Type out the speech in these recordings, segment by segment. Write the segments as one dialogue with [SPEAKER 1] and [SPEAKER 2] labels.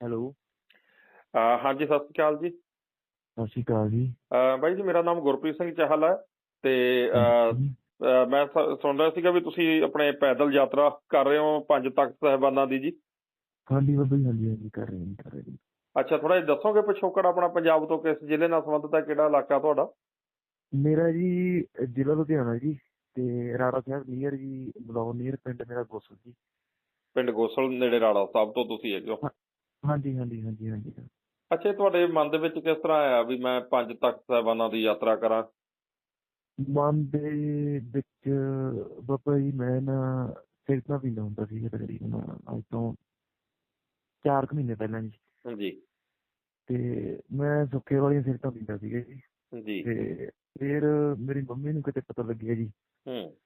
[SPEAKER 1] Hello.
[SPEAKER 2] ਹਾਂਜੀ ਸਤਿ ਸ਼੍ਰੀ ਅਕਾਲ ਜੀ।
[SPEAKER 1] ਸਤਿ ਸ਼੍ਰੀ ਅਕਾਲ ਜੀ।
[SPEAKER 2] ਬਾਈ ਜੀ ਮੇਰਾ ਨਾਮ ਗੁਰਪ੍ਰੀਤ ਸਿੰਘ ਚਾਹਲ ਹੈ ਤੇ ਮੈਂ ਸੁਣ ਰਿਹਾ ਸੀਗਾ ਵੀ ਤੁਸੀਂ ਆਪਣੇ ਪੈਦਲ ਯਾਤਰਾ ਕਰ ਰਹੇ ਹੋ ਪੰਜ ਤਖਤ ਸਾਹਿਬਾਨਾਂ ਦੀ ਜੀ।
[SPEAKER 1] ਹਾਂਜੀ ਬਾਬਾ ਜੀ ਹਾਂਜੀ ਹਾਂਜੀ ਕਰ ਰਹੇ ਹਾਂ ਕਰ ਰਹੇ ਹਾਂ।
[SPEAKER 2] ਅੱਛਾ ਥੋੜਾ ਜਿਹਾ ਦੱਸੋਗੇ ਪਿਛੋਕੜ ਆਪਣਾ ਪੰਜਾਬ ਤੋਂ ਕਿਸ ਜ਼ਿਲ੍ਹੇ ਨਾਲ ਸੰਬੰਧਿਤ ਹੈ ਕਿਹੜਾ ਇਲਾਕਾ ਤੁਹਾਡਾ?
[SPEAKER 1] ਮੇਰਾ ਜੀ ਜ਼ਿਲ੍ਹਾ ਲੁਧਿਆਣਾ ਜੀ ਤੇ ਰਾੜਾ ਸਾਹਿਬ ਨੀਅਰ ਜੀ ਬਲੌਰ ਨੀਅਰ ਪਿੰਡ ਮੇਰਾ ਗੋਸਲ ਜੀ।
[SPEAKER 2] ਪਿੰਡ ਗੋਸਲ ਨੇੜੇ ਰਾੜਾ ਸਾਹਿਬ ਤੋਂ ਤੁਸੀਂ ਹੈਗੇ ਹੋ
[SPEAKER 1] ਹਾਂਜੀ ਹਾਂਜੀ ਹਾਂਜੀ ਹਾਂਜੀ।
[SPEAKER 2] ਅੱਛਾ ਤੁਹਾਡੇ ਮਨ ਦੇ ਵਿੱਚ ਕਿਸ ਤਰ੍ਹਾਂ ਆਇਆ ਵੀ ਮੈਂ ਪੰਜ ਤਖਤ ਸਾਹਿਬਾਨਾਂ ਦੀ ਯਾਤਰਾ ਕਰਾਂ?
[SPEAKER 1] ਮਨ ਦੇ ਵਿੱਚ ਬਾਬਾ ਜੀ ਮੈਂ ਨਾ ਸਿਗਰਟਾਂ ਪੀਂਦਾ ਹੁੰਦਾ ਸੀ ਤਕਰੀਬਨ ਅੱਜ ਤੋਂ 4 ਮਹੀਨੇ ਪਹਿਲਾਂ ਜੀ।
[SPEAKER 2] ਜੀ
[SPEAKER 1] ਤੇ ਮੈਂ ਸੁੱਕੇ ਵਾਲੀਆਂ ਸਿਗਰਟਾਂ ਪੀਂਦਾ ਸੀਗਾ ਜੀ।
[SPEAKER 2] ਜੀ
[SPEAKER 1] ਤੇ ਫਿਰ ਮੇਰੀ ਮੰਮੀ ਨੂੰ ਕਿਤੇ ਪਤਾ ਲੱਗਿਆ ਜੀ।
[SPEAKER 2] ਹੂੰ।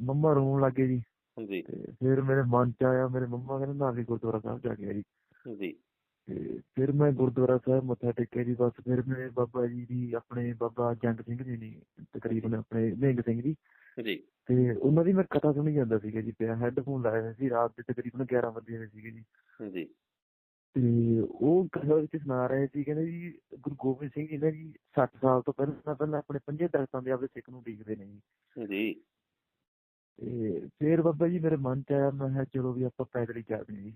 [SPEAKER 1] ਮੰਮਾ ਰੋਣ ਲੱਗੇ ਜੀ।
[SPEAKER 2] ਜੀ।
[SPEAKER 1] ਫਿਰ ਮੇਰੇ ਮਨ ਚ ਆਇਆ ਮੇਰੇ ਮੰਮਾ ਕਹਿੰਦੇ ਨਾ ਵੀ ਗੁਰਦੁਆਰਾ ਸਾਹਿਬ ਜਾ ਕੇ ਆ ਜੀ। ਫਿਰ ਮੈਂ ਗੁਰਦੁਆਰਾ ਸਾਹਿਬ ਮੱਥਾ ਟੇਕਿਆ ਜੀ ਬਸ ਫਿਰ ਮੇਰੇ ਬਾਬਾ ਜੀ ਦੀ ਆਪਣੇ ਬਾਬਾ ਜੰਗ ਸਿੰਘ ਜੀ ਨੇ ਤਕਰੀਬਨ ਆਪਣੇ ਨਿਹੰਗ ਸਿੰਘ ਜੀ।
[SPEAKER 2] ਜੀ।
[SPEAKER 1] ਤੇ ਉਹਨਾਂ ਦੀ ਮੈਂ ਕਥਾ ਸੁਣੀ ਜਾਂਦਾ ਸੀਗਾ ਜੀ ਪਿਆ ਹੈੱਡਫੋਨ ਲਾਏ ਹੋਏ ਸੀ ਰਾਤ ਦੇ ਤਕਰੀਬਨ 11 ਵਜੇ ਹੋਏ ਸੀਗੇ ਜੀ।
[SPEAKER 2] ਜੀ।
[SPEAKER 1] ਤੇ ਉਹ ਕਥਾ ਵਿੱਚ ਸੁਣਾ ਰਹੇ ਸੀ ਕਹਿੰਦੇ ਜੀ ਗੁਰੂ ਗੋਬਿੰਦ ਸਿੰਘ ਜੀ ਨੇ ਜੀ 60 ਸਾਲ ਤੋਂ ਪਹਿਲਾਂ ਪਹਿਲਾਂ ਆਪਣੇ ਪੰਜੇ ਤਖਤਾਂ ਦੇ ਆਪਦੇ ਸਿੱਖ ਨੂੰ ਉਡੀਕਦੇ ਨੇ ਜੀ।
[SPEAKER 2] ਜੀ।
[SPEAKER 1] ਤੇ ਫਿਰ ਬਾਬਾ ਜੀ ਮੇਰੇ ਮਨ ਚ ਆਇਆ ਮੈਂ ਕਿਹਾ ਚਲੋ ਵੀ ਆਪਾਂ ਪੈਦਲ ਹੀ ਚੱਲਦੇ ਹਾਂ ਜੀ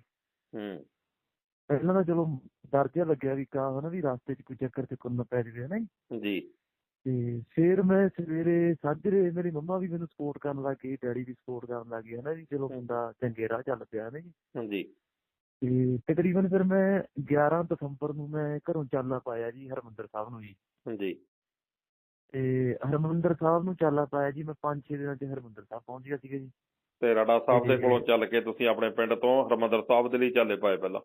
[SPEAKER 2] ਹੂੰ।
[SPEAKER 1] ਪਹਿਲਾਂ ਤਾਂ ਚਲੋ ਡਰ ਜਿਹਾ ਲੱਗਿਆ ਵੀ ਕਾ ਹਨਾ ਵੀ ਰਸਤੇ 'ਚ ਕੋਈ ਚੱਕਰ ਤੇ ਨਾ ਪੈ ਜਾਵੇ ਹਨਾ ਜੀ। ਤੇ ਫਿਰ ਮੈਂ ਸਵੇਰੇ ਸਾਜਰੇ ਮੇਰੀ ਮੰਮਾ ਵੀ ਮੈਨੂੰ ਸਪੋਰਟ ਕਰਨ ਲੱਗ ਗਈ ਡੈਡੀ ਵੀ ਸਪੋਰਟ ਕਰਨ ਲੱਗ ਗਏ ਹਨਾ ਜੀ ਚਲੋ ਮੁੰਡਾ ਚੰਗੇ ਰਾਹ ਚੱਲ ਪਿਆ ਨਾ ਜੀ।
[SPEAKER 2] ਜੀ।
[SPEAKER 1] ਤੇ ਤਕਰੀਬਨ ਫਿਰ ਮੈਂ 11 ਦਸੰਬਰ ਨੂੰ ਮੈਂ ਘਰੋਂ ਚਾਲਾ ਪਾਇਆ ਜੀ ਹਰਮੰਦਰ ਸਾਹਿਬ ਨੂੰ ਜੀ।
[SPEAKER 2] ਜੀ।
[SPEAKER 1] ਤੇ ਹਰਮੰਦਰ ਸਾਹਿਬ ਨੂੰ ਚਾਲਾ ਪਾਇਆ ਜੀ ਮੈਂ 5-6 ਦਿਨਾਂ 'ਚ ਹਰਮੰਦਰ ਸਾਹਿਬ ਪਹੁੰਚ ਗਿਆ ਸੀਗਾ ਜੀ।
[SPEAKER 2] ਤੇ ਰਾੜਾ ਸਾਹਿਬ ਦੇ ਕੋਲੋਂ ਚੱਲ ਕੇ ਤੁਸੀਂ ਆਪਣੇ ਪਿੰਡ ਤੋਂ ਹਰਮੰਦਰ ਸਾਹਿਬ ਦੇ ਲਈ ਚੱਲੇ ਪਏ ਪਹਿਲਾਂ?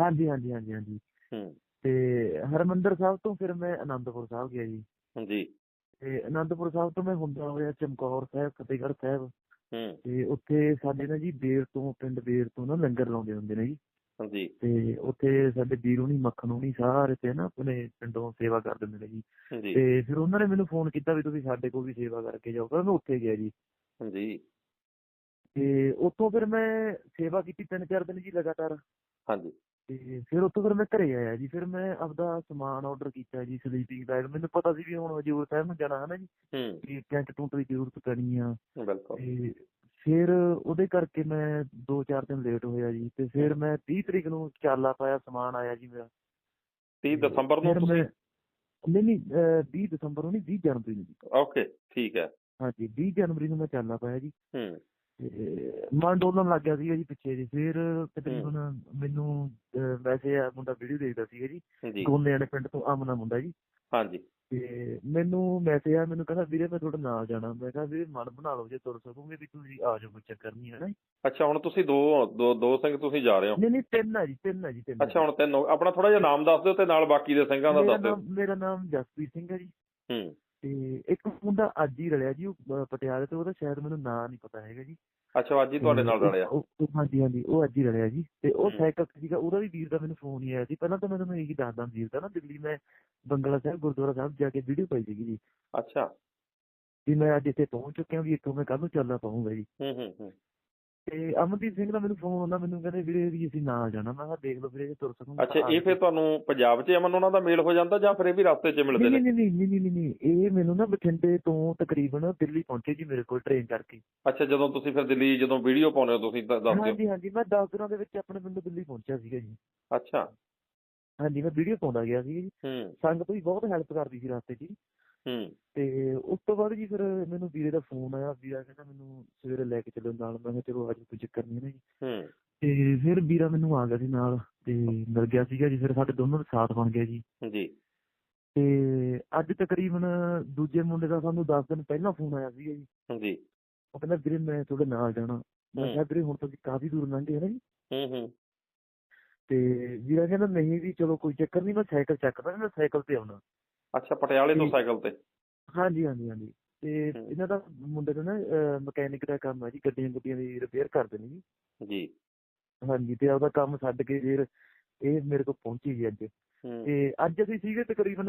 [SPEAKER 1] ਹਾਂਜੀ ਹਾਂਜੀ ਹਾਂਜੀ ਹਾਂਜੀ।
[SPEAKER 2] ਹੂੰ।
[SPEAKER 1] ਤੇ ਹਰਮੰਦਰ ਸਾਹਿਬ ਤੋਂ ਫਿਰ ਮੈਂ ਆਨੰਦਪੁਰ ਸਾਹਿਬ ਗਿਆ ਜੀ।
[SPEAKER 2] ਜੀ।
[SPEAKER 1] ਤੇ ਆਨੰਦਪੁਰ ਸਾਹਿਬ ਤੋਂ ਮੈਂ ਹੁੰਦਾ ਹੋਇਆ ਚਮਕੌਰ ਸਾਹਿਬ ਫਤਿਹਗੜ੍ਹ ਸਾਹਿਬ।
[SPEAKER 2] ਹੂੰ।
[SPEAKER 1] ਤੇ ਉੱਥੇ ਸਾਡੇ ਨਾ ਜੀ ਬੇਰ ਤੋਂ ਪਿੰਡ ਬੇਰ ਤੋਂ ਨਾ ਲੰਗਰ ਲਾਉਂਦੇ ਹੁੰਦੇ ਨੇ ਜੀ।
[SPEAKER 2] ਜੀ
[SPEAKER 1] ਤੇ ਉੱਥੇ ਸਾਡੇ ਵੀਰ ਹੁਣੀ ਮੱਖਣ ਹੁਣੀ ਸਾਰੇ ਤੇ ਨਾ ਆਪਣੇ ਪਿੰਡੋਂ ਸੇਵਾ ਕਰ ਦਿੰਦੇ ਨੇ ਜੀ ਤੇ ਫਿਰ ਉਹਨਾਂ ਨੇ ਮੈਨੂੰ ਫੋਨ ਕੀਤਾ ਵੀ ਤੁਸੀਂ ਸਾਡੇ ਕੋਲ ਵੀ ਸੇਵਾ ਕਰਕੇ ਜਾਓ। ਤਾਂ ਮੈਂ ਉੱਥੇ ਗਿਆ ਜੀ। ਤੇ ਉੱਥੋਂ ਫਿਰ ਮੈਂ ਸੇਵਾ ਕੀਤੀ ਤਿੰਨ ਚਾਰ ਦਿਨ ਜੀ ਲਗਾਤਾਰ।
[SPEAKER 2] ਹਾਂਜੀ।
[SPEAKER 1] ਤੇ ਫਿਰ ਉੱਥੋਂ ਫਿਰ ਮੈਂ ਘਰੇ ਆਇਆ ਜੀ। ਫਿਰ ਮੈਂ ਆਪਦਾ ਸਮਾਨ ਆਰਡਰ ਕੀਤਾ ਜੀ ਸਲੀਪਿੰਗ ਬੈਗ ਮੈਨੂੰ ਪਤਾ ਸੀ ਵੀ ਹੁਣ ਹਜੂਰ ਸਾਹਿਬ ਨੂੰ ਜਾਣਾ ਹੈ ਨਾ ਜੀ।
[SPEAKER 2] ਹੂੰ।
[SPEAKER 1] ਟੈਂਟ ਟੂੰਟ ਦੀ ਜ਼ਰੂਰਤ ਪੈਣੀ ਆ।
[SPEAKER 2] ਬਿਲਕੁਲ।
[SPEAKER 1] ਤੇ ਫਿਰ ਉਹਦੇ ਕਰਕੇ ਮੈਂ 2-4 ਦਿਨ ਲੇਟ ਹੋਇਆ ਜੀ ਤੇ ਫਿਰ ਮੈਂ 30 ਤਰੀਕ ਨੂੰ ਚਾਲਾ ਪਾਇਆ ਸਮਾਨ ਆਇਆ ਜੀ ਮੇਰਾ।
[SPEAKER 2] 30 ਦਸੰਬਰ ਨੂੰ ਤੁਸੀਂ?
[SPEAKER 1] ਨਹੀਂ ਨਹੀਂ ਅਹ 20 ਦਸੰਬਰ ਨੂੰ ਨਹੀਂ 20 ਜਨਵਰੀ ਨੂੰ ਜੀ।
[SPEAKER 2] ਓਕੇ ਠੀਕ ਹੈ।
[SPEAKER 1] ਹਾਂਜੀ 20 ਜਨਵਰੀ ਨੂੰ ਮੈਂ ਚਾਲਾ ਪਾਇਆ ਜੀ।
[SPEAKER 2] ਹੂੰ।
[SPEAKER 1] ਤੇ ਮਨ ਡੋਲਣ ਲੱਗ ਗਿਆ ਸੀਗਾ ਜੀ ਪਿੱਛੇ ਜੀ ਫਿਰ ਤਕਰੀਬਨ ਮੈਨੂੰ ਵੈਸੇ ਆ ਮੁੰਡਾ ਵੀਡੀਓ ਦੇਖਦਾ ਸੀਗਾ ਜੀ। ਗੋਨੇ ਵਾਲੇ ਪਿੰਡ ਤੋਂ ਆਮਨਾ ਮੁੰਡਾ ਜੀ।
[SPEAKER 2] ਹਾਂਜੀ।
[SPEAKER 1] ਤੇ ਮੈਨੂੰ ਮੈਸੇਜ ਆ ਮੈਨੂੰ ਕਹਿੰਦਾ ਵੀਰੇ ਮੈਂ ਤੁਹਾਡੇ ਨਾਲ ਜਾਣਾ। ਮੈਂ ਕਿਹਾ ਵੀਰੇ ਮਨ ਬਣਾ ਲਓ ਜੇ ਤੁਰ ਸਕੋਗੇ ਵੀ ਤੁਸੀਂ ਆ ਜਾਓ ਕੋਈ ਚੱਕਰ ਨਹੀਂ ਹੈ ਨਾ।
[SPEAKER 2] ਅੱਛਾ ਹੁਣ ਤੁਸੀਂ ਦੋ ਦੋ ਦੋ ਸਿੰਘ ਤੁਸੀਂ ਜਾ ਰਹੇ ਹੋ?
[SPEAKER 1] ਨਹੀਂ ਨਹੀਂ ਤਿੰਨ ਆ ਜੀ ਤਿੰਨ ਆ ਜੀ ਤਿੰਨ
[SPEAKER 2] ਅੱਛਾ ਹੁਣ ਤਿੰਨ ਆਪਣਾ ਥੋੜਾ ਜਿਹਾ ਨਾਮ ਦੱਸ ਦਿਓ ਤੇ ਨਾਲ ਬਾਕੀ ਦੇ ਸਿੰਘਾਂ ਦਾ ਦੱਸ ਦਿਓ।
[SPEAKER 1] ਮੇਰਾ ਨਾਮ ਜਸਪ੍ਰੀਤ ਸਿੰਘ ਹੈ ਜੀ।
[SPEAKER 2] ਹੂੰ।
[SPEAKER 1] ਤੇ ਇੱਕ ਮੁੰਡਾ ਅੱਜ ਹੀ ਰਲਿਆ ਜੀ ਉਹ ਪਟਿਆਲੇ ਤੋਂ ਉਹਦਾ ਸ਼ਾਇਦ ਮੈਨੂੰ ਨਾਂ ਨਹੀਂ ਪਤਾ ਹੈਗਾ ਜੀ।
[SPEAKER 2] ਅੱਛਾ ਅੱਜ ਹੀ ਤੁਹਾਡੇ ਨਾਲ ਰਲਿਆ।
[SPEAKER 1] ਹਾਂਜੀ ਹਾਂਜੀ ਉਹ ਅੱਜ ਹੀ ਰਲਿਆ ਜੀ। ਤੇ ਉਹ। ਸਾਈਕਲ ਤੇ ਸੀਗਾ ਉਹਦਾ ਵੀ ਵੀਰ ਦਾ ਮੈਨੂੰ ਫੋਨ ਹੀ ਆਇਆ ਸੀ। ਪਹਿਲਾਂ ਤਾਂ ਮੈਂ ਤੁਹਾਨੂੰ ਇਹੀ ਦੱਸਦਾ ਵੀਰ ਦਾ ਨਾ ਦਿੱਲੀ ਮੈਂ ਬੰਗਲਾ ਸਾਹਿਬ ਗੁਰਦੁਆਰਾ ਸਾਹਿਬ ਜਾ ਕੇ ਵੀਡੀਓ ਪਾਈ ਸੀਗੀ ਜੀ।
[SPEAKER 2] ਅੱਛਾ।
[SPEAKER 1] ਵੀ ਮੈਂ ਅੱਜ ਇੱਥੇ ਪਹੁੰਚ ਚੁੱਕਿਆ ਵੀ ਇੱਥੋਂ ਮੈਂ ਕੱਲ ਨੂੰ ਚੱਲਣਾ ਪਾਉਂਗਾ ਜੀ।
[SPEAKER 2] ਹੂੰ ਹੂੰ ਹੂੰ।
[SPEAKER 1] ਤੇ ਅਮਨਦੀਪ ਸਿੰਘ ਦਾ ਮੈਨੂੰ ਫੋਨ ਆਉਂਦਾ ਮੈਨੂੰ ਕਹਿੰਦੇ ਵੀਰੇ ਵੀ ਅਸੀਂ ਨਾਲ ਜਾਣਾ। ਮੈਂ ਕਿਹਾ ਦੇਖ ਲਓ ਵੀਰੇ ਜੇ ਤੁਰ ਸਕੂੰਗਾ
[SPEAKER 2] ਅੱਛਾ ਇਹ ਫਿਰ ਤੁਹਾਨੂੰ ਪੰਜਾਬ 'ਚ ਅਮਨ ਉਹਨਾਂ ਦਾ ਮੇਲ ਹੋ ਜਾਂਦਾ ਜਾਂ ਫਿਰ ਇਹ ਵੀ ਰਸਤੇ 'ਚ ਮਿਲਦੇ ਨੇ?
[SPEAKER 1] ਨਹੀਂ ਨਹੀਂ ਨਹੀਂ ਨਹੀਂ ਨਹੀਂ ਇਹ ਮੈਨੂੰ ਨਾ ਬਠਿੰਡੇ ਤੋਂ ਤਕਰੀਬਨ ਦਿੱਲੀ ਪਹੁੰਚੇ ਜੀ ਮੇਰੇ ਕੋਲ ਟ੍ਰੇਨ ਕਰਕੇ।
[SPEAKER 2] ਅੱਛਾ ਜਦੋਂ ਤੁਸੀਂ ਫਿਰ ਦਿੱਲੀ ਜਦੋਂ ਵੀਡੀਓ ਪਾਉਂਦੇ ਹੋ ਤੁਸੀਂ ਤਾਂ ਦੱਸ ਦਿਓ
[SPEAKER 1] ਹਾਂਜੀ ਹਾਂਜੀ ਮੈਂ 10 ਦਿਨਾਂ ਦੇ ਵਿੱਚ ਆਪਣੇ ਪਿੰਡ ਦਿੱਲੀ ਪਹੁੰਚਿਆ ਸੀਗਾ ਜੀ।
[SPEAKER 2] ਅੱਛਾ।
[SPEAKER 1] ਹਾਂਜੀ ਮੈਂ ਵੀਡੀਓ ਪਾਉਂਦਾ ਗਿਆ ਸੀ ਜੀ।
[SPEAKER 2] ਹੂੰ।
[SPEAKER 1] ਸੰਗਤ ਵੀ ਬਹੁਤ ਹੈਲਪ ਕਰਦੀ ਸੀ ਰਸਤੇ 'ਚ ਜੀ।
[SPEAKER 2] ਹੂੰ
[SPEAKER 1] ਤੇ ਉਸ ਤੋਂ ਬਾਅਦ ਜੀ ਫਿਰ ਮੈਨੂੰ ਵੀਰੇ ਦਾ ਫੋਨ ਆਇਆ ਵੀਰਾ ਕਹਿੰਦਾ ਮੈਨੂੰ ਸਵੇਰੇ ਲੈ ਕੇ ਚੱਲੋ ਨਾਲ। ਮੈਂ ਕਿਹਾ ਚਲੋ ਅੱਜ ਕੋਈ ਚੱਕਰ ਨਹੀਂ ਹੈ ਨਾ ਜੀ।
[SPEAKER 2] ਹੂੰ।
[SPEAKER 1] ਤੇ ਫਿਰ ਵੀਰਾ ਮੈਨੂੰ ਆ ਗਿਆ ਸੀ ਨਾਲ ਤੇ ਮਿਲ ਗਿਆ ਸੀਗਾ ਜੀ। ਫਿਰ ਸਾਡੇ ਦੋਨੋਂ ਦਾ ਸਾਥ ਬਣ ਗਿਆ ਜੀ।
[SPEAKER 2] ਜੀ।
[SPEAKER 1] ਤੇ ਅੱਜ ਤਕਰੀਬਨ ਦੂਜੇ ਮੁੰਡੇ ਦਾ ਸਾਨੂੰ 10 ਦਿਨ ਪਹਿਲਾਂ ਫੋਨ ਆਇਆ ਸੀਗਾ ਜੀ।
[SPEAKER 2] ਜੀ।
[SPEAKER 1] ਉਹ ਕਹਿੰਦਾ ਵੀਰੇ ਮੈਂ ਤੁਹਾਡੇ ਨਾਲ ਜਾਣਾ। ਮੈਂ। ਕਿਹਾ ਵੀਰੇ ਹੁਣ ਤੁਸੀਂ ਕਾਫੀ ਦੂਰ ਲੰਘੇ ਹੈ ਨਾ ਜੀ?
[SPEAKER 2] ਹੂੰ ਹੂੰ।
[SPEAKER 1] ਤੇ ਵੀਰਾ ਕਹਿੰਦਾ ਨਹੀਂ ਵੀ ਚਲੋ ਕੋਈ ਚੱਕਰ ਨਹੀਂ ਮੈਂ ਸਾਈਕਲ ਚੱਕਦਾ ਮੈਂ ਸਾਈਕਲ ਤੇ ਆਉਣਾ।
[SPEAKER 2] ਅੱਛਾ ਪਟਿਆਲੇ ਤੋਂ। ਸਾਈਕਲ ਤੇ
[SPEAKER 1] ਹਾਂਜੀ ਹਾਂਜੀ ਹਾਂਜੀ ਤੇ। ਇਹਨਾਂ ਦਾ ਮੁੰਡੇ ਦਾ ਨਾ ਮਕੈਨਿਕ ਦਾ ਕੰਮ ਹੈ ਜੀ ਗੱਡੀਆਂ ਗੁੱਡੀਆਂ ਦੀ ਰਿਪੇਅਰ ਕਰਦੇ ਨੇ ਜੀ
[SPEAKER 2] ਜੀ
[SPEAKER 1] ਹਾਂਜੀ ਤੇ ਆਪਦਾ ਕੰਮ ਛੱਡ ਕੇ ਫਿਰ ਇਹ ਮੇਰੇ ਕੋਲ ਪਹੁੰਚੀ ਜੀ ਅੱਜ ਤੇ ਅੱਜ ਅਸੀਂ ਸੀਗੇ ਤਕਰੀਬਨ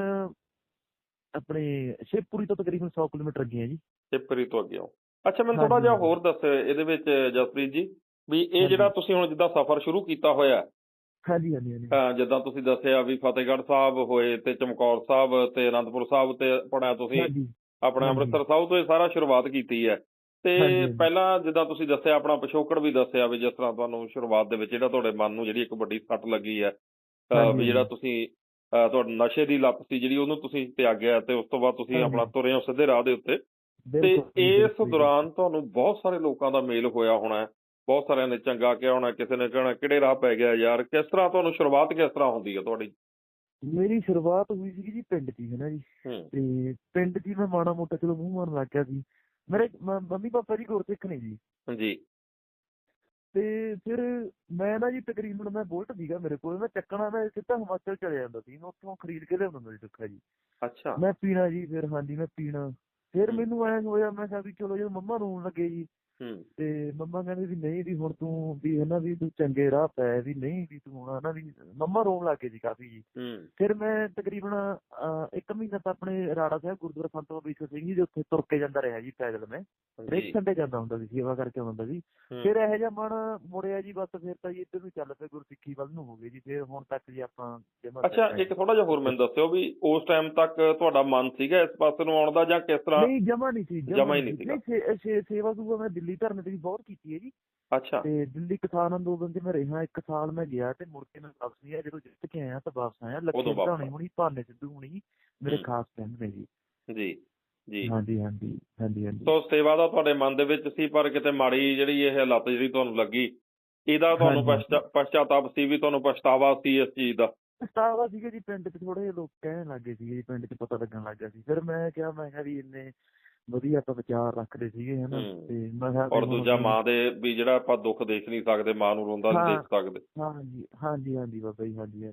[SPEAKER 1] ਆਪਣੇ ਸ਼ਿਵਪੁਰੀ ਤੋਂ ਤਕਰੀਬਨ 100 ਕਿਲੋਮੀਟਰ ਅੱਗੇ ਆ ਜੀ
[SPEAKER 2] ਟਿੱਪਰੀ ਤੋਂ ਅੱਗੇ ਆਓ ਅੱਛਾ ਮੈਨੂੰ ਥੋੜਾ ਜਿਹਾ। ਹੋਰ ਦੱਸ ਇਹਦੇ ਵਿੱਚ ਜਸਪ੍ਰੀਤ ਜੀ ਵੀ ਇਹ। ਜਿਹੜਾ ਤੁਸੀਂ ਹੁਣ ਜਿੱਦਾਂ ਸਫ਼ਰ ਸ਼ੁਰੂ ਕੀਤਾ ਹੋਇਆ
[SPEAKER 1] ਹਾਂਜੀ ਹਾਂਜੀ
[SPEAKER 2] ਜਿੱਦਾਂ ਤੁਸੀਂ ਦੱਸਿਆ ਵੀ ਫਤਿਹਗੜ੍ਹ ਸਾਹਿਬ ਹੋਏ ਤੇ ਚਮਕੌਰ ਸਾਹਿਬ ਤੇ ਅਨੰਦਪੁਰ ਸਾਹਿਬ ਤੇ ਪੜਿਆ ਤੁਸੀਂ ਆਪਣੇ। ਅੰਮ੍ਰਿਤਸਰ ਸਾਹਿਬ ਤੋਂ ਇਹ ਸਾਰਾ ਸ਼ੁਰੂਆਤ ਕੀਤੀ ਹੈ ਤੇ। ਪਹਿਲਾਂ ਜਿੱਦਾਂ ਤੁਸੀਂ ਦੱਸਿਆ ਆਪਣਾ ਪਿਛੋਕੜ ਵੀ ਦੱਸਿਆ ਵੀ ਜਿਸ ਤਰ੍ਹਾਂ ਤੁਹਾਨੂੰ ਸ਼ੁਰੂਆਤ ਦੇ ਵਿੱਚ ਜਿਹੜਾ ਤੁਹਾਡੇ ਮਨ ਨੂੰ ਜਿਹੜੀ ਇੱਕ ਵੱਡੀ ਸੱਟ ਲੱਗੀ ਹੈ ਵੀ ਜਿਹੜਾ। ਤੁਸੀਂ ਤੁਹਾਡਾ ਨਸ਼ੇ ਦੀ ਲੱਤ ਸੀ ਜਿਹੜੀ ਉਹਨੂੰ ਤੁਸੀਂ ਤਿਆਗਿਆ ਤੇ ਉਸ ਤੋਂ ਬਾਅਦ ਤੁਸੀਂ। ਆਪਣਾ ਤੁਰੇ ਹੋ ਸਿੱਧੇ ਰਾਹ ਦੇ ਉੱਤੇ ਤੇ ਇਸ। ਦੌਰਾਨ ਤੁਹਾਨੂੰ ਬਹੁਤ ਸਾਰੇ ਲੋਕਾਂ ਦਾ ਮੇਲ ਹੋਇਆ ਹੋਣਾ ਬਹੁਤ ਸਾਰਿਆਂ ਨੇ ਚੰਗਾ ਕਿਹਾ ਹੋਣਾ ਕਿਸੇ ਨੇ ਕਹਿਣਾ ਕਿਹੜੇ ਰਾਹ ਪੈ ਗਿਆ ਯਾਰ? ਕਿਸ ਤਰ੍ਹਾਂ ਤੁਹਾਨੂੰ ਸ਼ੁਰੂਆਤ ਕਿਸ ਤਰ੍ਹਾਂ ਹੁੰਦੀ ਹੈ ਤੁਹਾਡੀ?
[SPEAKER 1] ਮੇਰੀ ਸ਼ੁਰੂਆਤ ਹੋਈ ਸੀ ਜੀ ਪਿੰਡ 'ਚ ਹੀ ਨਾ ਜੀ ਤੇ ਪਿੰਡ ਹੀ ਮੈਂ ਮਾੜਾ ਮੋਟਾ ਚਲੋ ਮੂੰਹ ਮਾਰਨ ਲੱਗ ਗਿਆ ਸੀ। ਮੇਰੇ ਮੰਮੀ ਪਾਪਾ ਜੀ ਗੁਰਸਿੱਖ ਨੇ ਜੀ।
[SPEAKER 2] ਜੀ।
[SPEAKER 1] ਤੇ ਫਿਰ ਮੈਂ ਨਾ ਜੀ ਤਕਰੀਬਨ ਮੈਂ ਬੁਲਟ ਸੀਗਾ ਮੇਰੇ ਕੋਲ ਮੈਂ ਚੱਕਣਾ ਮੈਂ ਸਿੱਧਾ ਹਿਮਾਚਲ ਚਲੇ ਜਾਂਦਾ ਸੀ ਮੈਂ ਉੱਥੋਂ ਖਰੀਦ ਕੇ ਲਿਆਉਂਦਾ ਹੁੰਦਾ ਸੀ ਟੁੱਕਾ ਜੀ।
[SPEAKER 2] ਅੱਛਾ।
[SPEAKER 1] ਮੈਂ ਪੀਣਾ ਜੀ ਫਿਰ ਹਾਂਜੀ ਮੈਂ ਪੀਣਾ। ਫਿਰ। ਮੈਨੂੰ ਐਂ ਹੋਇਆ ਮੈਂ ਕਿਹਾ ਵੀ ਚਲੋ ਜਦੋਂ ਮੰਮਾ ਰੋਣ ਲੱਗੇ ਜੀ ਤੇ ਮੰਮਾ ਕਹਿੰਦੇ ਵੀ ਨਹੀਂ ਵੀ ਹੁਣ ਤੂੰ ਵੀ ਹਨਾ ਵੀ ਤੂੰ ਚੰਗੇ ਰਾਹ ਪੈ ਵੀ ਨਹੀਂ ਵੀ ਤੂੰ ਹੁਣ ਹਨਾ ਵੀ ਮੰਮਾ ਰੋਣ ਲੱਗ ਗਏ ਜੀ ਕਾਫੀ ਜੀ। ਫਿਰ ਮੈਂ ਤਕਰੀਬਨ ਇੱਕ ਮਹੀਨਾ ਤਾਂ ਆਪਣੇ ਰਾੜਾ ਸਾਹਿਬ ਗੁਰਦੁਆਰਾ ਸੰਤ ਬਾਬਾ ਸਿੰਘ ਜੀ ਦੇ ਉੱਥੇ ਤੁਰ ਕੇ ਜਾਂਦਾ ਰਿਹਾ ਜੀ ਪੈਦਲ ਮੈਂ। ਹਰੇਕ ਸੰਡੇ ਜਾਂਦਾ ਹੁੰਦਾ ਸੀ ਸੇਵਾ ਕਰਕੇ ਆਉਂਦਾ ਸੀ। ਫਿਰ ਇਹੋ ਜਿਹਾ ਮਨ ਮੁੜਿਆ ਜੀ ਬਸ ਫਿਰ ਤਾਂ ਜੀ ਇੱਧਰ ਨੂੰ ਚੱਲ ਪਏ ਗੁਰਸਿੱਖੀ ਵੱਲ ਨੂੰ ਹੋ ਗਏ ਜੀ ਫਿਰ ਹੁਣ ਤੱਕ ਜੀ ਆਪਾਂ
[SPEAKER 2] ਅੱਛਾ
[SPEAKER 1] ਤੱਕ
[SPEAKER 2] ਇੱਕ ਥੋੜਾ ਜਿਹਾ ਹੋਰ ਮੈਨੂੰ ਦੱਸਿਓ ਵੀ ਉਸ ਟਾਈਮ ਤੱਕ ਤੁਹਾਡਾ ਮਨ ਸੀਗਾ ਇਸ ਪਾਸੇ ਨੂੰ ਆਉਣ ਦਾ ਜਾਂ ਕਿਸ ਤਰ੍ਹਾਂ
[SPEAKER 1] ਨਹੀਂ ਜਮਾ ਨਹੀਂ ਸੀ
[SPEAKER 2] ਜਮਾਂ ਹੀ ਨਹੀਂ।
[SPEAKER 1] ਸੇ- ਸੇਵਾ ਸੂਵਾ ਮੈਂ ਦਿੱਲੀ ਧਰਨੇ ਤੇ ਵੀ ਬਹੁਤ ਕੀਤੀ ਹੈ ਜੀ।
[SPEAKER 2] ਅੱਛਾ।
[SPEAKER 1] ਤੇ ਦਿੱਲੀ ਕਿਸਾਨ ਅੰਦੋਲਨ 'ਚ ਮੈਂ ਰਿਹਾ ਇੱਕ ਸਾਲ ਮੈਂ ਗਿਆ ਤੇ ਮੁੜ ਕੇ ਮੈਂ ਵਾਪਸ ਨਹੀਂ ਆਇਆ। ਜਦੋਂ ਜਿੱਤ ਕੇ ਆਇਆ ਤਾਂ ਵਾਪਸ ਆਇਆ। ਲੱਖੇ ਢਾਣੀ ਹੁਣੀ ਭਾਨੇ ਸਿੱਧੂ ਹੁਣੀ ਮੇਰੇ। ਖਾਸ ਫਰੈਂਡ ਨੇ ਜੀ।
[SPEAKER 2] ਜੀ ਜੀ।
[SPEAKER 1] ਹਾਂਜੀ ਹਾਂਜੀ ਹਾਂਜੀ ਹਾਂਜੀ।
[SPEAKER 2] ਸੋ ਸੇਵਾ ਦਾ ਤੁਹਾਡੇ ਮਨ ਦੇ ਵਿੱਚ ਸੀ ਪਰ ਕਿਤੇ ਮਾੜੀ ਜਿਹੜੀ ਇਹ ਲੱਤ ਜਿਹੜੀ ਤੁਹਾਨੂੰ ਲੱਗੀ ਇਹਦਾ ਤੁਹਾਨੂੰ
[SPEAKER 1] ਹਾਂਜੀ।
[SPEAKER 2] ਪਛਤਾ- ਪਛਤਾਤਾਪ ਸੀ ਵੀ ਤੁਹਾਨੂੰ ਪਛਤਾਵਾ ਸੀ ਇਸ ਚੀਜ਼ ਦਾ?
[SPEAKER 1] ਪਛਤਾਵਾ ਸੀਗਾ ਜੀ ਪਿੰਡ 'ਚ ਥੋੜੇ ਜਿਹੇ ਲੋਕ ਕਹਿਣ ਲੱਗੇ ਸੀਗੇ ਜੀ ਪਿੰਡ 'ਚ ਪਤਾ ਲੱਗਣ ਲੱਗ ਗਿਆ ਸੀ। ਫਿਰ ਮੈਂ ਕਿਹਾ ਮੈਂ ਕਿਹਾ ਵੀ ਇੰਨੇ ਵਧੀਆ ਆਪਾਂ ਵਿਚਾਰ ਰੱਖਦੇ ਸੀਗੇ ਹਨਾ। ਤੇ ਮੈਂ ਕਿਹਾ
[SPEAKER 2] ਔਰ ਦੂਜਾ ਮਾਂ ਦੇ ਵੀ ਜਿਹੜਾ ਆਪਾਂ ਦੁੱਖ ਦੇਖ ਨਹੀਂ ਸਕਦੇ ਮਾਂ ਨੂੰ ਰੋਂਦਾ ਨਹੀਂ। ਦੇਖ ਸਕਦੇ
[SPEAKER 1] ਹਾਂਜੀ ਹਾਂਜੀ ਹਾਂਜੀ ਬਾਬਾ ਜੀ ਹਾਂਜੀ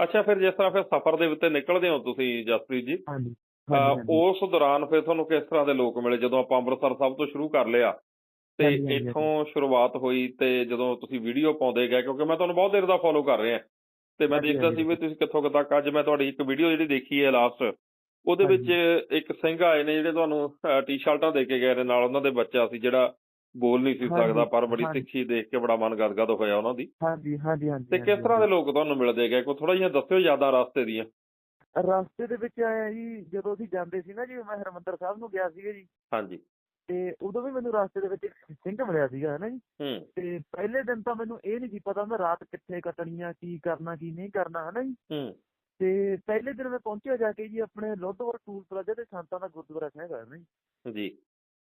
[SPEAKER 2] ਅੱਛਾ ਫਿਰ ਜਿਸ ਤਰ੍ਹਾਂ ਫਿਰ ਸਫ਼ਰ ਦੇ ਉੱਤੇ ਨਿਕਲਦੇ ਹੋ ਤੁਸੀਂ ਜਸਪ੍ਰੀਤ ਜੀ
[SPEAKER 1] ਹਾਂਜੀ।
[SPEAKER 2] ਉਸ ਦੌਰਾਨ ਫਿਰ ਤੁਹਾਨੂੰ ਕਿਸ ਤਰ੍ਹਾਂ ਦੇ ਲੋਕ ਮਿਲੇ ਜਦੋਂ ਆਪਾਂ ਅੰਮ੍ਰਿਤਸਰ ਸਾਹਿਬ ਤੋਂ ਸ਼ੁਰੂ ਕਰ ਲਿਆ ਤੇ ਇੱਥੋਂ ਸ਼ੁਰੂਆਤ ਹੋਈ ਤੇ ਜਦੋਂ ਤੁਸੀਂ ਵੀਡੀਓ ਪਾਉਂਦੇ ਗਏ ਕਿਉਂਕਿ ਮੈਂ ਤੁਹਾਨੂੰ ਬਹੁਤ ਦੇਰ ਦਾ ਫੋਲੋ ਕਰ ਰਿਹਾ ਤੇ ਮੈਂ ਦੇਖਦਾ। ਸੀ ਵੀ ਤੁਸੀਂ ਕਿੱਥੋਂ ਕੁ ਤੱਕ ਅੱਜ ਮੈਂ ਤੁਹਾਡੀ ਇੱਕ ਵੀਡੀਓ ਜਿਹੜੀ ਦੇਖੀ ਹੈ ਲਾਸਟ ਉਹਦੇ ਵਿੱਚ ਇੱਕ ਸਿੰਘ ਆਏ ਨੇ ਜਿਹੜੇ ਤੁਹਾਨੂੰ ਟੀ-ਸ਼ਰਟਾਂ ਦੇ ਕੇ ਗਏ ਨੇ ਨਾਲ ਉਹਨਾਂ ਦੇ ਬੱਚਾ ਸੀ ਜਿਹੜਾ ਬੋਲ ਨਹੀਂ ਸੀ ਸਕਦਾ ਪਰ ਬੜੀ। ਤਿੱਖੀ ਦੇਖ ਕੇ ਬੜਾ ਮਨ ਗਦਗਦ ਹੋਇਆ ਉਹਨਾਂ ਦੀ।
[SPEAKER 1] ਹਾਂਜੀ ਹਾਂਜੀ ਹਾਂਜੀ
[SPEAKER 2] ਤੇ ਕਿਸ ਤਰ੍ਹਾਂ ਦੇ ਲੋਕ ਤੁਹਾਨੂੰ ਮਿਲਦੇ ਗਏ? ਕੋਈ ਥੋੜਾ ਜਿਹਾ ਦੱਸਿਓ ਯਾਦਾਂ ਰਸਤੇ ਦੀਆਂ।
[SPEAKER 1] ਰਸਤੇ ਦੇ ਵਿੱਚ ਆਇਆ ਜੀ ਜਦੋਂ ਅਸੀਂ ਜਾਂਦੇ ਸੀ ਨਾ ਜੀ ਮੈਂ ਹਰਮੰਦਰ ਸਾਹਿਬ ਨੂੰ ਗਿਆ ਸੀਗਾ ਜੀ।
[SPEAKER 2] ਹਾਂਜੀ।
[SPEAKER 1] ਤੇ ਉਦੋਂ ਵੀ ਮੈਨੂੰ ਰਸਤੇ ਦੇ ਵਿੱਚ ਇੱਕ ਸਿੰਘ ਮਿਲਿਆ ਸੀਗਾ ਹਨਾ ਜੀ?
[SPEAKER 2] ਹੂੰ।
[SPEAKER 1] ਤੇ ਪਹਿਲੇ ਦਿਨ ਤਾਂ ਮੈਨੂੰ ਇਹ ਨਹੀਂ ਸੀ ਪਤਾ ਮੈਂ ਰਾਤ ਕਿੱਥੇ ਕੱਟਣੀ ਆ ਕੀ ਕਰਨਾ ਕੀ ਨਹੀਂ ਕਰਨਾ ਹਨਾ ਜੀ?
[SPEAKER 2] ਹੂੰ।
[SPEAKER 1] ਤੇ ਪਹਿਲੇ ਦਿਨ ਮੈਂ ਪਹੁੰਚਿਆ ਜਾ ਕੇ ਜੀ ਆਪਣੇ ਲੋਧਵਰ ਟੂਲ ਪਲਾਜ਼ਾ ਤੇ ਸੰਤਾਂ ਦਾ ਗੁਰਦੁਆਰਾ ਸਾਹਿਬ ਹੈ ਨਾ ਜੀ?
[SPEAKER 2] ਜੀ।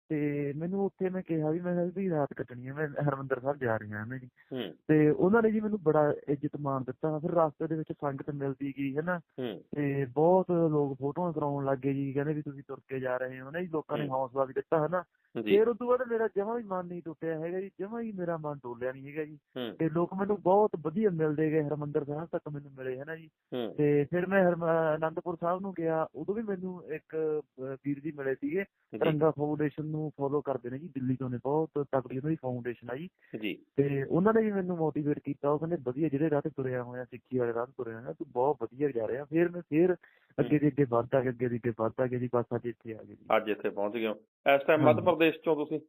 [SPEAKER 1] ਤੇ ਮੈਨੂੰ ਉੱਥੇ ਮੈਂ ਕਿਹਾ ਵੀ ਮੈਂ ਕਿਹਾ ਵੀ ਰਾਤ ਕੱਟਣੀ ਹੈ ਮੈਂ ਹਰਮੰਦਰ ਸਾਹਿਬ ਜਾ ਰਿਹਾ ਹਾਂ ਜੀ। ਤੇ ਉਹਨਾਂ ਨੇ ਜੀ ਮੈਨੂੰ ਬੜਾ ਇੱਜ਼ਤ ਮਾਣ ਦਿੱਤਾ ਫਿਰ ਰਸਤੇ ਦੇ ਵਿੱਚ ਸੰਗਤ ਮਿਲਦੀ ਗਈ ਹੈ ਨਾ।
[SPEAKER 2] ਹੂੰ।
[SPEAKER 1] ਤੇ ਬਹੁਤ ਲੋਕ ਫੋਟੋਆਂ ਕਰਾਉਣ ਲੱਗੇ ਜੀ ਕਹਿੰਦੇ ਵੀ ਤੁਸੀਂ ਤੁਰ ਕੇ ਜਾ ਰਹੇ ਹੋ ਨਾ ਜੀ ਲੋਕਾਂ ਨੇ। ਹੌਸਲਾ ਵੀ ਦਿੱਤਾ ਹੈ ਨਾ।
[SPEAKER 2] ਜੀ।
[SPEAKER 1] ਫਿਰ ਉਸ ਤੋਂ ਬਾਅਦ ਮੇਰਾ ਜਮਾਂ ਵੀ ਮਨ ਨਹੀਂ ਟੁੱਟਿਆ ਹੈਗਾ ਜੀ ਜਮਾਂ ਹੀ ਮੇਰਾ ਮਨ ਡੋਲਿਆ ਨਹੀਂ ਹੈਗਾ ਜੀ। ਤੇ ਲੋਕ ਮੈਨੂੰ ਬਹੁਤ ਵਧੀਆ ਮਿਲਦੇ ਗਏ ਹਰਮੰਦਰ ਸਾਹਿਬ ਤੱਕ ਮੈਨੂੰ ਮਿਲੇ ਹੈ ਨਾ ਜੀ। ਤੇ ਫਿਰ ਮੈਂ ਅਨੰਦਪੁਰ ਸਾਹਿਬ ਨੂੰ ਗਿਆ ਉਦੋਂ ਵੀ ਮੈਨੂੰ ਇੱਕ ਵੀਰ ਜੀ ਮਿਲੇ ਸੀਗੇ
[SPEAKER 2] ਜੀ।
[SPEAKER 1] ਤਿਰੰਗਾ ਫਾਊਂਡੇਸ਼ਨ ਨੂੰ ਫੋਲੋ ਕਰਦੇ ਨੇ ਜੀ ਦਿੱਲੀ ਤੋਂ ਨੇ ਬਹੁਤ ਤਕੜੀ ਉਹਨਾਂ ਦੀ ਫਾਊਂਡੇਸ਼ਨ ਆ ਜੀ।
[SPEAKER 2] ਜੀ।
[SPEAKER 1] ਤੇ ਉਹਨਾਂ ਨੇ ਵੀ ਮੈਨੂੰ ਮੋਟੀਵੇਟ ਕੀਤਾ ਉਹ ਕਹਿੰਦੇ ਵਧੀਆ ਜਿਹੜੇ ਰਾਹ ਤੇ ਤੁਰਿਆ ਹੋਇਆ ਸਿੱਖੀ ਵਾਲੇ ਰਾਹ ਤੇ ਤੁਰਿਆ ਹੋਇਆ ਤੂੰ ਬਹੁਤ ਵਧੀਆ ਜਾ ਰਿਹਾ। ਫਿਰ ਮੈਂ ਫਿਰ ਅੱਗੇ ਦੀ ਅੱਗੇ ਵੱਧਦਾ ਗਿਆ ਅੱਗੇ ਦੀ ਅੱਗੇ ਵੱਧਦਾ ਗਿਆ ਜੀ ਬਸ ਅੱਜ ਇੱਥੇ ਆ ਗਏ ਜੀ।
[SPEAKER 2] ਅੱਜ ਇੱਥੇ ਪਹੁੰਚ ਗਏ ਹੋ। ਇਸ ਟਾਈਮ ਮੱਧ
[SPEAKER 1] ਹਾਂਜੀ।
[SPEAKER 2] ਪ੍ਰਦੇਸ਼ ਚੋਂ ਤੁਸੀਂ?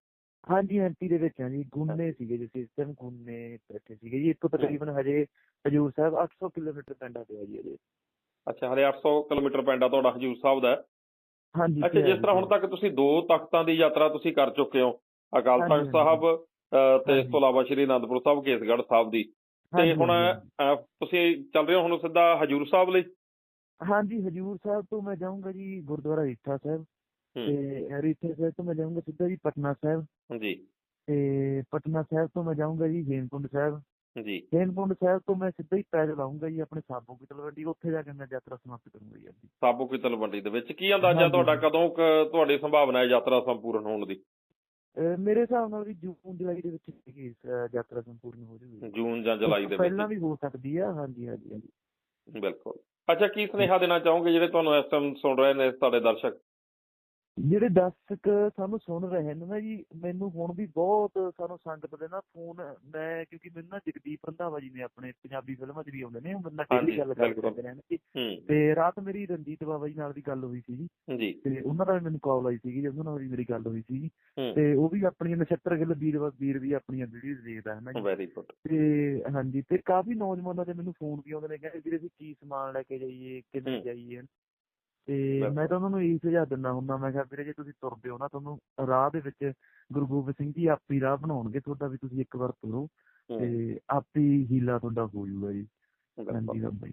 [SPEAKER 1] ਹਾਂਜੀ ਐਮਪੀ ਦੇ ਵਿੱਚ ਆ ਜੀ ਗੁੰਨੇ ਸੀਗੇ ਜੀ ਇਸ ਟਾਈਮ ਗੁੰਨੇ ਬੈਠੇ ਸੀਗੇ ਜੀ ਇੱਥੋਂ ਤਕਰੀਬਨ ਹਜੇ ਹਜੂਰ ਸਾਹਿਬ 800 ਕਿਲੋਮੀਟਰ ਪੈਂਦਾ ਪਿਆ ਜੀ ਅਜੇ
[SPEAKER 2] ਅੱਛਾ ਹਲੇ 800 ਕਿਲੋਮੀਟਰ ਪੈਂਦਾ ਤੁਹਾਡਾ ਹਜੂਰ ਸਾਹਿਬ ਦਾ। ਹੈ।
[SPEAKER 1] ਹਾਂਜੀ
[SPEAKER 2] ਅੱਛਾ ਜਿਸ ਤਰ੍ਹਾਂ। ਹੁਣ ਤੱਕ ਤੁਸੀਂ ਦੋ ਤਖਤਾਂ ਦੀ ਯਾਤਰਾ ਤੁਸੀਂ ਕਰ ਚੁੱਕੇ ਹੋ ਅਕਾਲ
[SPEAKER 1] ਹਾਂਜੀ,
[SPEAKER 2] ਤਖਤ ਸਾਹਿਬ ਤੇ ਇਸ
[SPEAKER 1] ਹਾਂਜੀ।
[SPEAKER 2] ਤੋਂ ਇਲਾਵਾ ਸ਼੍ਰੀ ਅਨੰਦਪੁਰ ਸਾਹਿਬ ਕੇਸਗੜ੍ਹ ਸਾਹਿਬ ਦੀ। ਤੇ
[SPEAKER 1] ਹਾਂਜੀ,
[SPEAKER 2] ਹੁਣ
[SPEAKER 1] ਹਾਂਜੀ।
[SPEAKER 2] ਤੁਸੀਂ ਚੱਲ ਰਹੇ ਹੋ ਹੁਣ ਸਿੱਧਾ ਹਜੂਰ ਸਾਹਿਬ ਲਈ?
[SPEAKER 1] ਹਾਂਜੀ ਹਜੂਰ ਸਾਹਿਬ ਤੋਂ ਮੈਂ ਜਾਊਂਗਾ ਜੀ ਗੁਰਦੁਆਰਾ ਰੀਠਾ ਸਾਹਿਬ ਤੇ ਰੀਠਾ ਸਾਹਿਬ ਤੋਂ ਮੈਂ ਜਾਊਂਗਾ ਸਿੱਧਾ ਜੀ ਪਟਨਾ ਸਾਹਿਬ।
[SPEAKER 2] ਜੀ।
[SPEAKER 1] ਤੇ ਪਟਨਾ ਸਾਹਿਬ ਤੋਂ ਮੈਂ ਜਾਊਂਗਾ ਜੀ ਹੇਮਕੁੰਡ ਸਾਹਿਬ।
[SPEAKER 2] ਜੀ।
[SPEAKER 1] ਹੇਮਕੁੰਡ ਸਾਹਿਬ ਤੋਂ ਮੈਂ ਸਿੱਧਾ ਹੀ ਪੈਦਲ ਆਊਂਗਾ ਜੀ ਆਪਣੇ ਸਾਬੋ ਕੀ ਤਲਵੰਡੀ ਉੱਥੇ ਜਾ ਕੇ ਮੈਂ ਯਾਤਰਾ ਸਮਾਪਤ ਕਰੂੰਗਾ ਜੀ
[SPEAKER 2] ਸਾਬੋ ਕੀ ਤਲਵੰਡੀ ਦੇ ਵਿੱਚ ਕੀ ਅੰਦਾਜ਼ਾ। ਤੁਹਾਡਾ ਕਦੋਂ ਤੁਹਾਡੀ ਸੰਭਾਵਨਾ ਹੈ ਯਾਤਰਾ ਸੰਪੂਰਨ ਹੋਣ ਦੀ?
[SPEAKER 1] ਮੇਰੇ ਹਿਸਾਬ ਨਾਲ ਵੀ ਜੂਨ ਜੁਲਾਈ ਦੇ ਵਿੱਚ ਹੈਗੀ ਯਾਤਰਾ ਸੰਪੂਰਨ ਹੋ ਜੂਗੀ।
[SPEAKER 2] ਜੂਨ ਜਾਂ ਜੁਲਾਈ ਦੇ
[SPEAKER 1] ਪਹਿਲਾਂ
[SPEAKER 2] ਵਿੱਚ।
[SPEAKER 1] ਵੀ ਹੋ ਸਕਦੀ ਆ ਹਾਂਜੀ ਹਾਂਜੀ ਹਾਂਜੀ।
[SPEAKER 2] ਬਿਲਕੁਲ। ਅੱਛਾ ਕੀ ਸੁਨੇਹਾ ਦੇਣਾ ਚਾਹੋਗੇ ਜਿਹੜੇ ਤੁਹਾਨੂੰ ਇਸ ਟਾਈਮ ਸੁਣ ਰਹੇ ਨੇ ਤੁਹਾਡੇ ਦਰਸ਼ਕ?
[SPEAKER 1] ਜਿਹੜੇ ਦਰਸ਼ਕ ਸਾਨੂੰ ਸੁਣ ਰਹੇ ਨੇ ਨਾ ਜੀ ਮੈਨੂੰ ਹੁਣ ਵੀ ਬਹੁਤ ਸਾਨੂੰ ਸੰਗਤ ਦੇ ਨਾ ਫੋਨ ਮੈਂ ਕਿਉਂਕਿ ਮੈਨੂੰ ਨਾ ਜਗਦੀਪ ਰੰਧਾਵਾ ਜੀ ਨੇ ਆਪਣੇ ਪੰਜਾਬੀ ਫਿਲਮਾਂ 'ਚ ਵੀ ਆਉਂਦੇ ਨੇ ਉਹ
[SPEAKER 2] ਹਾਂਜੀ,
[SPEAKER 1] ਡੇਲੀ ਗੱਲ ਕਰਦੇ। ਰਹਿੰਦੇ ਨੇ ਤੇ ਰਾਤ ਮੇਰੀ ਰਣਜੀਤ ਬਾਬਾ ਜੀ ਨਾਲ ਵੀ ਗੱਲ ਹੋਈ ਸੀ ਜੀ। ਤੇ ਉਹਨਾਂ ਦਾ ਮੈਨੂੰ ਕਾਲ ਆਈ ਸੀਗੀ ਉਹਨਾਂ ਨਾਲ ਵੀ ਮੇਰੀ ਗੱਲ ਹੋਈ ਸੀ ਤੇ ਉਹ ਵੀ ਆਪਣੀਆਂ ਨਛੱਤਰ ਗਿੱਲ ਵੀਰ ਵੀਰ ਵੀ ਆਪਣੀਆਂ ਵੀਡੀਓਜ਼ ਦੇਖਦਾ ਹੈ ਨਾ ਜੀ।
[SPEAKER 2] ਵੈਰੀ ਗੁੱਡ
[SPEAKER 1] ਤੇ ਹਾਂਜੀ ਤੇ ਕਾਫੀ ਨੌਜਵਾਨਾਂ ਦੇ ਮੈਨੂੰ ਫੋਨ ਵੀ ਆਉਂਦੇ ਨੇ ਕਹਿੰਦੇ ਵੀਰੇ ਅਸੀਂ ਕੀ ਸਮਾਨ ਲੈ ਕੇ ਜਾਈਏ
[SPEAKER 2] ਹੂੰ।
[SPEAKER 1] ਜਾਈਏ। ਤੇ। ਮੈਂ ਤਾਂ ਉਹਨਾਂ ਨੂੰ ਇਹੀ ਸੁਝਾਅ ਦਿੰਦਾ ਹੁੰਦਾ ਮੈਂ ਕਿਹਾ ਵੀਰੇ ਜੇ ਤੁਸੀਂ ਤੁਰਦੇ ਹੋ ਨਾ ਤੁਹਾਨੂੰ ਰਾਹ ਦੇ ਵਿੱਚ ਗੁਰੂ ਗੋਬਿੰਦ ਸਿੰਘ ਜੀ ਆਪੀ ਰਾਹ ਬਣਾਉਣਗੇ ਤੁਹਾਡਾ ਵੀ ਤੁਸੀਂ ਇੱਕ ਵਾਰ ਤੁਰੋ ਤੇ ਆਪੀ ਹੀਲਾ ਤੁਹਾਡਾ ਹੋ ਜਾਊਗਾ ਜੀ।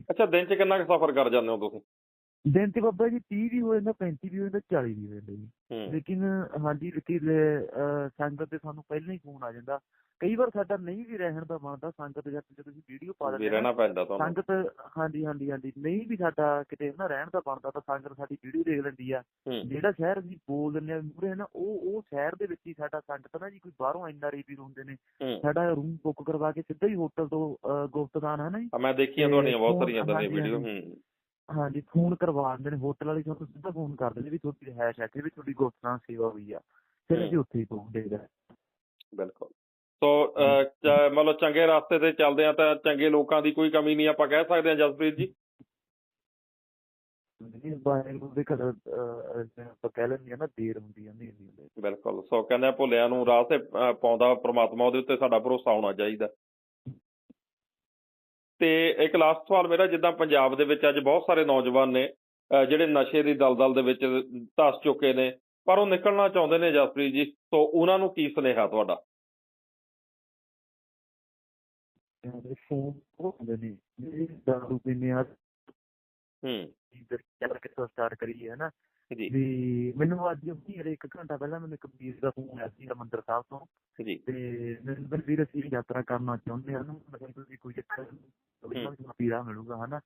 [SPEAKER 2] ਅੱਛਾ ਦਿਨ 'ਚ ਕਿੰਨਾ ਕੁ ਸਫ਼ਰ ਕਰ ਜਾਂਦੇ ਹੋ ਤੁਸੀਂ?
[SPEAKER 1] ਦਿਨ ਤੇ ਬਾਬਾ ਜੀ 30 ਵੀ ਹੋ ਜਾਂਦਾ 35 ਵੀ ਹੋ ਜਾਂਦਾ 40 ਵੀ ਹੋ ਜਾਂਦਾ ਜੀ। ਲੇਕਿਨ ਹਾਂਜੀ ਲਕੀਲੇ ਸੰਗਤ ਦੇ ਸਾਨੂੰ ਪਹਿਲਾਂ ਹੀ ਫੋਨ ਆ ਜਾਂਦਾ ਕਈ ਵਾਰ ਸਾਡਾ ਨਹੀਂ ਵੀ ਰਹਿਣ ਦਾ ਬਣਦਾ ਸੰਗਤ ਜਦ ਜਦੋਂ ਤੁਸੀਂ ਵੀਡੀਓ ਪਾ
[SPEAKER 2] ਵੀ
[SPEAKER 1] ਦਿੰਦੇ
[SPEAKER 2] ਰਹਿਣਾ ਪੈਂਦਾ ਤੁਹਾਨੂੰ
[SPEAKER 1] ਸੰਗਤ ਹਾਂਜੀ ਹਾਂਜੀ ਹਾਂਜੀ ਨਹੀਂ ਵੀ ਸਾਡਾ ਕਿਤੇ ਨਾ ਰਹਿਣ ਦਾ ਬਣਦਾ ਤਾਂ ਸੰਗਤ ਸਾਡੀ ਵੀਡੀਓ ਦੇਖ ਲੈਂਦੀ ਆ। ਜਿਹੜਾ ਸ਼ਹਿਰ ਅਸੀਂ ਬੋਲ ਦਿੰਦੇ ਆ ਮੂਰੇ ਨਾ ਉਹ ਉਹ ਸ਼ਹਿਰ ਦੇ ਵਿੱਚ ਹੀ ਸਾਡਾ ਸੰਗਤ ਨਾ ਜੀ ਕੋਈ ਬਾਹਰੋਂ ਐਨਆਰਆਈ ਵੀਰ ਹੁੰਦੇ ਨੇ। ਸਾਡਾ ਰੂਮ ਬੁੱਕ ਕਰਵਾ ਕੇ ਸਿੱਧਾ ਹੀ ਹੋਟਲ ਤੋਂ ਗੁਪਤਦਾਨ ਹੈ ਨਾ ਜੀ।
[SPEAKER 2] ਮੈਂ ਦੇਖੀਆਂ ਤੁਹਾਡੀਆਂ ਬਹੁਤ ਸਾਰੀਆਂ ਇਦਾਂ ਦੀਆਂ ਵੀਡੀਓ। ਹੂੰ।
[SPEAKER 1] ਹਾਂਜੀ ਫੋਨ ਕਰਵਾ ਦਿੰਦੇ ਨੇ ਹੋਟਲ ਵਾਲੇ ਤੁਹਾਨੂੰ ਸਿੱਧਾ ਫੋਨ ਕਰ ਦਿੰਦੇ ਵੀ ਤੁਹਾਡੀ ਰਿਹਾਇਸ਼ ਹੈ ਕਿ ਵੀ ਤੁਹਾਡੀ ਗੁਪਤਦਾਨ ਸੇਵਾ ਹੋਈ ਆ। ਫਿਰ। ਅਸੀਂ ਉੱਥੇ ਹੀ ਪਹੁੰਚਦੇ
[SPEAKER 2] ਬਿਲਕੁਲ। ਸੋ ਮਤਲਬ ਚੰਗੇ ਰਸਤੇ ਤੇ ਚੱਲਦੇ ਆ ਤਾਂ ਚੰਗੇ ਲੋਕਾਂ ਦੀ ਕੋਈ ਕਮੀ ਨਹੀਂ ਆਪਾਂ ਕਹਿ ਸਕਦੇ ਹਾਂ ਜਸਪ੍ਰੀਤ ਜੀ।
[SPEAKER 1] ਜੀ ਵਾਹਿਗੁਰੂ ਦੇ ਜਿਵੇਂ ਆਪਾਂ ਕਹਿ ਲੈਂਦੇ ਆ ਨਾ ਦੇਰ ਹੁੰਦੀ ਆ ਨਹੀਂ ਹੁੰਦੀ
[SPEAKER 2] ਬਿਲਕੁਲ। ਸੋ ਕਹਿੰਦੇ ਆ ਭੁੱਲਿਆਂ ਨੂੰ ਰਾਹ ਤੇ ਪਾਉਂਦਾ ਪ੍ਰਮਾਤਮਾ ਉਹਦੇ ਉੱਤੇ ਸਾਡਾ ਭਰੋਸਾ ਹੋਣਾ ਚਾਹੀਦਾ। ਤੇ ਇੱਕ ਲਾਸਟ ਸਵਾਲ ਮੇਰਾ ਜਿੱਦਾਂ ਪੰਜਾਬ ਦੇ ਵਿੱਚ ਅੱਜ ਬਹੁਤ ਸਾਰੇ ਨੌਜਵਾਨ ਨੇ ਜਿਹੜੇ ਨਸ਼ੇ ਦੀ ਦਲਦਲ ਦੇ ਵਿੱਚ ਧਸ ਚੁੱਕੇ ਨੇ ਪਰ ਉਹ ਨਿਕਲਣਾ ਚਾਹੁੰਦੇ ਨੇ ਜਸਪ੍ਰੀਤ ਜੀ। ਸੋ ਉਹਨਾਂ ਨੂੰ ਕੀ ਸੁਨੇਹਾ ਤੁਹਾਡਾ?
[SPEAKER 1] ਤੇ ਫੋਨ ਹੁੰਦੇ ਨੇ ਜਿਹੜੇ ਦਾਰੂ ਪੀਂਦੇ ਆ
[SPEAKER 2] ਹੂੰ।
[SPEAKER 1] ਚੱਲ ਕਿੱਥੋਂ ਸਟਾਰਟ ਕਰੀਏ ਹੈ। ਨਾ
[SPEAKER 2] ਜੀ।
[SPEAKER 1] ਵੀ ਮੈਨੂੰ ਅੱਜ ਵੀ ਹਰੇ ਇੱਕ ਘੰਟਾ ਪਹਿਲਾਂ ਮੈਨੂੰ ਇੱਕ ਵੀਰ ਦਾ ਫੋਨ ਆਇਆ ਸੀ ਹਰਿਮੰਦਰ ਸਾਹਿਬ ਤੋਂ
[SPEAKER 2] ਜੀ
[SPEAKER 1] ਤੇ ਮੈਨੂੰ ਵੀਰ ਅਸੀਂ ਯਾਤਰਾ ਕਰਨਾ ਚਾਹੁੰਦੇ ਹਾਂ। ਨਾ ਮੈਂ ਕਿਹਾ ਤੁਸੀਂ ਕੋਈ ਚੱਕਰ ਨਹੀਂ ਪੀਰਾ ਮਿਲੂਗਾ ਹਨਾ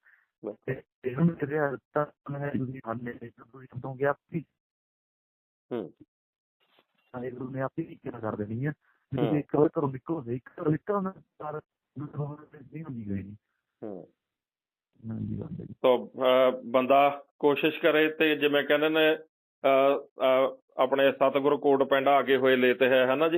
[SPEAKER 1] ਤੇ ਤੇ ਉਹਨੂੰ ਕਿਹਾ ਤਾਂ ਮੈਂ ਤੁਸੀਂ ਖਾਣੇ ਤੁਸੀਂ ਸਮਝੋਗੇ ਆਪੀ
[SPEAKER 2] ਹੂੰ।
[SPEAKER 1] ਸਾਰੇ ਗੁਰੂ ਨੇ ਆਪੀ ਕਿਹਾ ਕਰ ਦੇਣੀ ਆ
[SPEAKER 2] ਹੂੰ।
[SPEAKER 1] ਤੁਸੀਂ ਇੱਕ ਵਾਰ ਕਰੋ ਨਿਕਲੋ ਇੱਕ ਵਾਰ ਨਿਕਲੋ ਨਾ
[SPEAKER 2] ਬੰਦਾ ਕੋਸ਼ਿਸ਼ ਕਰੇ ਤੇ ਜਿਵੇਂ ਕਹਿੰਦੇ ਨੇ ਆਪਣੇ ਸਤਿਗੁਰੂ ਕੋਟ ਪਿੰਡ ਆਗੇ ਹੋਏ ਲੇਤੇ ਹੈ ਹਨਾ ਜੀ?